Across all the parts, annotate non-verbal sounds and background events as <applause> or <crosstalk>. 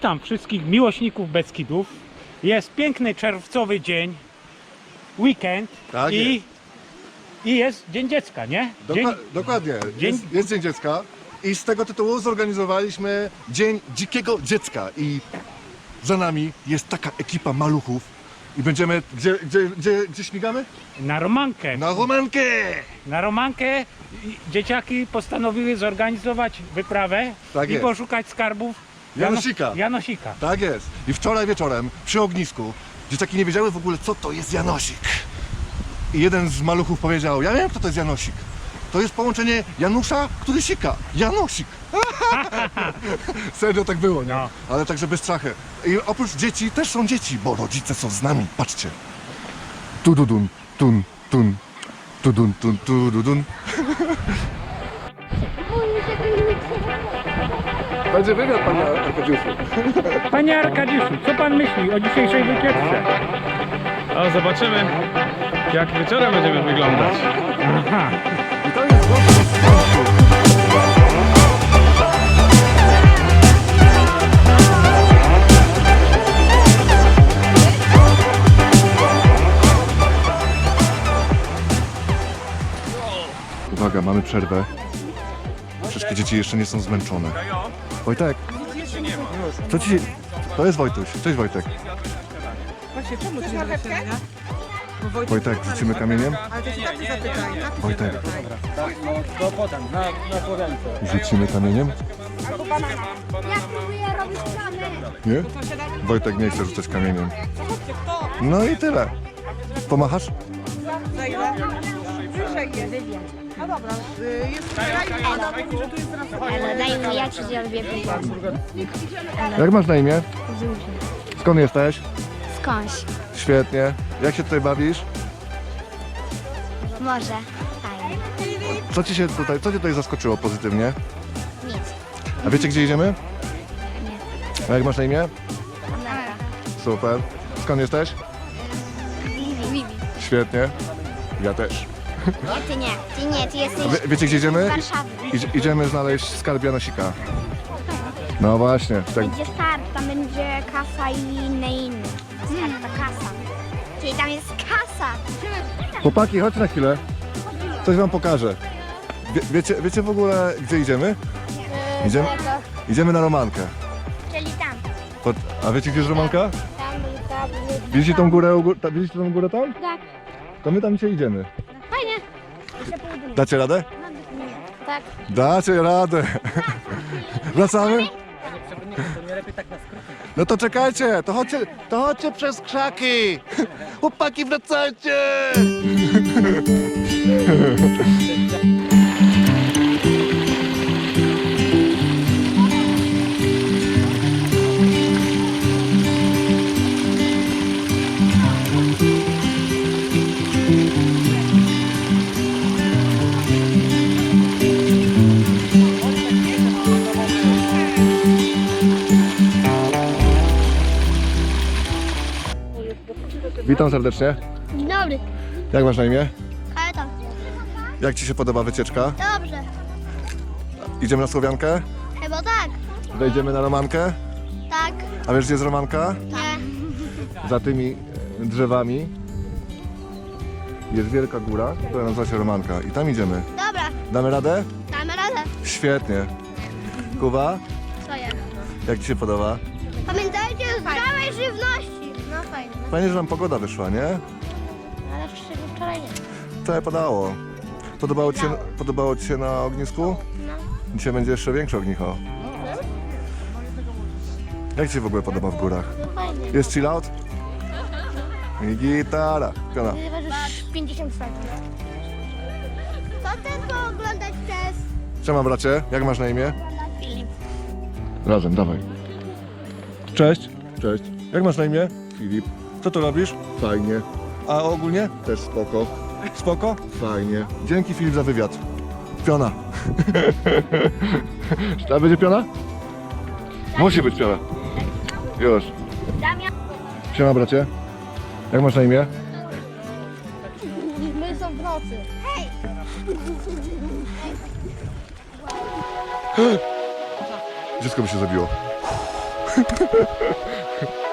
Witam wszystkich miłośników Beskidów. Jest piękny czerwcowy dzień, weekend Tak i, i jest Dzień Dziecka, nie? Dzień, dokładnie. Dzień- Jest, jest Dzień Dziecka i z tego tytułu zorganizowaliśmy Dzień Dzikiego Dziecka i za nami jest taka ekipa maluchów i będziemy, gdzie, gdzie, gdzie, gdzie śmigamy? na Romankę. Na Romankę! Na Romankę dzieciaki postanowiły zorganizować wyprawę Tak i jest. poszukać skarbów Janosika. Janosika. Tak jest. I wczoraj wieczorem przy ognisku dzieciaki nie wiedziały w ogóle co to jest Janosik. I jeden z maluchów powiedział, ja wiem kto to jest Janosik. To jest połączenie Janusza, który sika. Janosik. <laughs> Serio tak było, nie? No. Ale także bez strachy. I oprócz dzieci też są dzieci, bo rodzice są z nami. Patrzcie. Tududun, tun, tun. Tudun, tun, tududun. Będzie wywiad, panie Arkadiuszu. Panie Arkadiuszu, co pan myśli o dzisiejszej wycieczce? A zobaczymy, jak wieczorem będziemy wyglądać. Aha. Uwaga, mamy przerwę. Wszystkie dzieci jeszcze nie są zmęczone. Wojtek, co ci... To jest Wojtuś. Cześć Wojtek. Chcesz marchewkę? Bo Wojtek Wojtek, rzucimy kamieniem? Ale to się taty zapytaj. taty się Wojtek. zapytaj. Rzucimy kamieniem? Ja próbuję robić plany. Nie? Wojtek nie chce rzucać kamieniem. No i tyle. Pomachasz? Za ile? Wyżej jest. No dobra, y, jest Ada mówi, że tu jest teraz Ale daj mi, ja ci zrobię wywiad. Jak masz na imię? Skąd jesteś? Skądś. Świetnie. Jak się tutaj bawisz? Może. Fajnie. Co ci się tutaj, co cię tutaj zaskoczyło pozytywnie? Nic. A wiecie gdzie idziemy? Nie. A jak masz na imię? Ameryka. Super. Skąd jesteś? Vivi. Świetnie. Ja też. Nie, ty nie. Ty nie, ty jesteś wie, wiecie gdzie z idziemy? Warszawy. Idziemy znaleźć skarb Janosika. No właśnie. Tak. Będzie skarb, tam będzie kasa i inne inne. Skarb to kasa. Czyli tam jest kasa. Chłopaki, chodź na chwilę. Coś wam pokażę. Wie, wiecie, wiecie w ogóle gdzie idziemy? Idziemy? Idziemy na Romankę. Czyli tam. Pod, a wiecie gdzie jest Romanka? Tam, tam. Widzicie tą górę, u gó- ta, widzicie tą górę tam? Tak. To my tam dzisiaj idziemy. Dacie radę? Tak. Dacie radę. Wracamy? No to czekajcie, to chodźcie, to chodźcie przez krzaki. Chłopaki, wracajcie! Witam serdecznie. Dzień dobry. Jak masz na imię? Kareta. Jak ci się podoba wycieczka? Dobrze. Idziemy na Słowiankę? Chyba tak. Wejdziemy na Romankę? Tak. A wiesz gdzie jest Romanka? Nie. Za tymi drzewami jest wielka góra, która nazywa się Romanka. I tam idziemy. Dobra. Damy radę? Damy radę. Świetnie. Kuba, Co ja? jak ci się podoba? Pamiętajcie o zdrowej żywności. No fajnie. Fajnie, że nam pogoda wyszła, nie? Ale wczoraj nie. Wczoraj padało. Podobało ci, się, podobało ci się na ognisku? No. Dzisiaj będzie jeszcze większe ognicho. Jak ci się w ogóle podoba w górach? No fajnie. Jest chill out? I gitara. Piona. Ty ważysz 50 sekund. Co ty oglądać chcesz? Siema bracie, jak masz na imię? Filip. Razem, dawaj. Cześć. Cześć. Jak masz na imię? Filip. Co tu robisz? Fajnie. A ogólnie? Też spoko. Spoko? Fajnie. Dzięki Filip za wywiad. Piona. <laughs> Czy to będzie piona? Musi być piona. Już. Damian. Siema bracie. Jak masz na imię? My są w nocy. Hej! Dziecko by się zabiło. <laughs>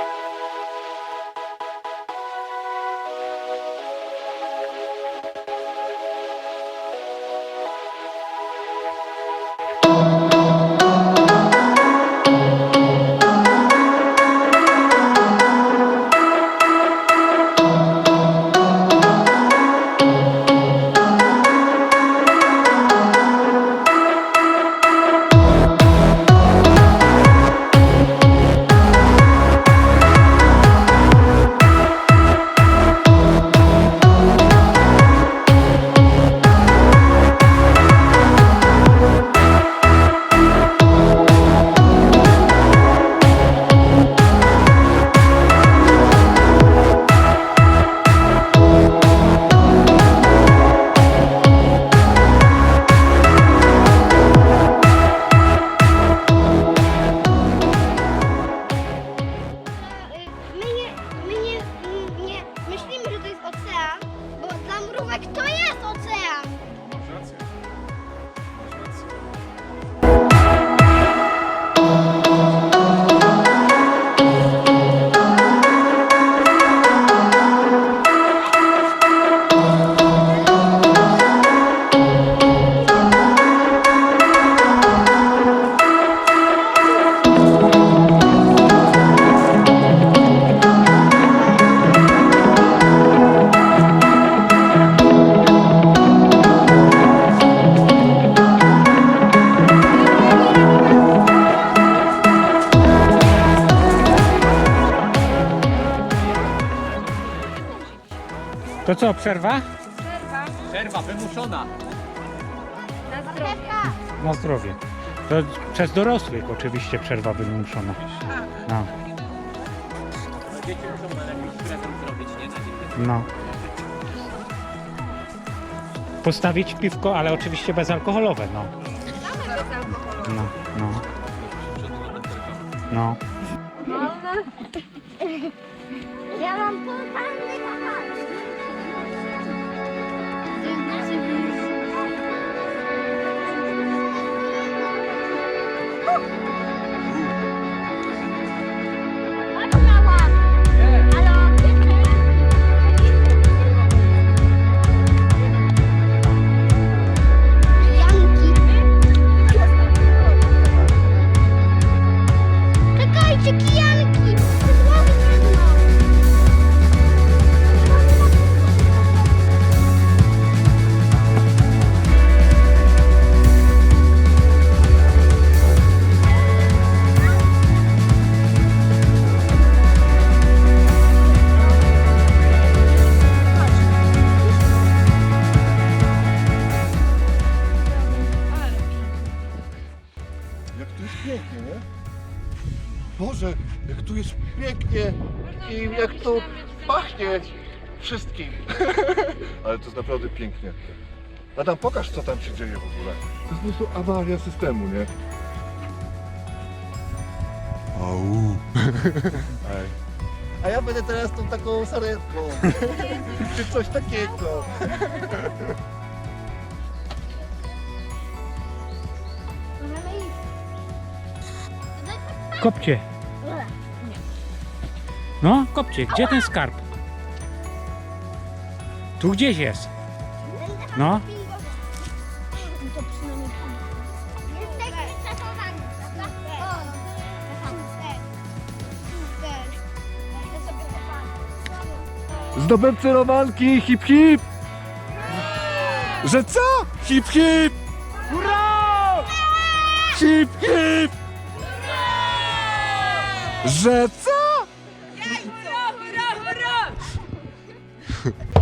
To co, przerwa? Przerwa wymuszona. Na zdrowie. To przez dorosłych oczywiście przerwa wymuszona. No, Dzieci muszą na jakiś prezent zrobić, nie? Na dzień no. Postawić piwko, ale oczywiście bezalkoholowe, no. No, no. No. <laughs> Ja mam. Czekajcie, Boże, jak tu jest pięknie i jak tu pachnie wszystkim. <laughs> Ale to jest naprawdę pięknie. Adam, pokaż co tam się dzieje w ogóle. To jest po prostu awaria systemu, nie? Au. <laughs> A ja będę teraz tą taką saretką. <laughs> Czy coś takiego. Kopcie. No, kopcie. Gdzie ten skarb? Tu gdzieś jest. No. Zdobywcy romanki, hip hip! Że co? Hip hip! Hura! Hip hip! Że co? Jajco! Hurra, hurra! <laughs>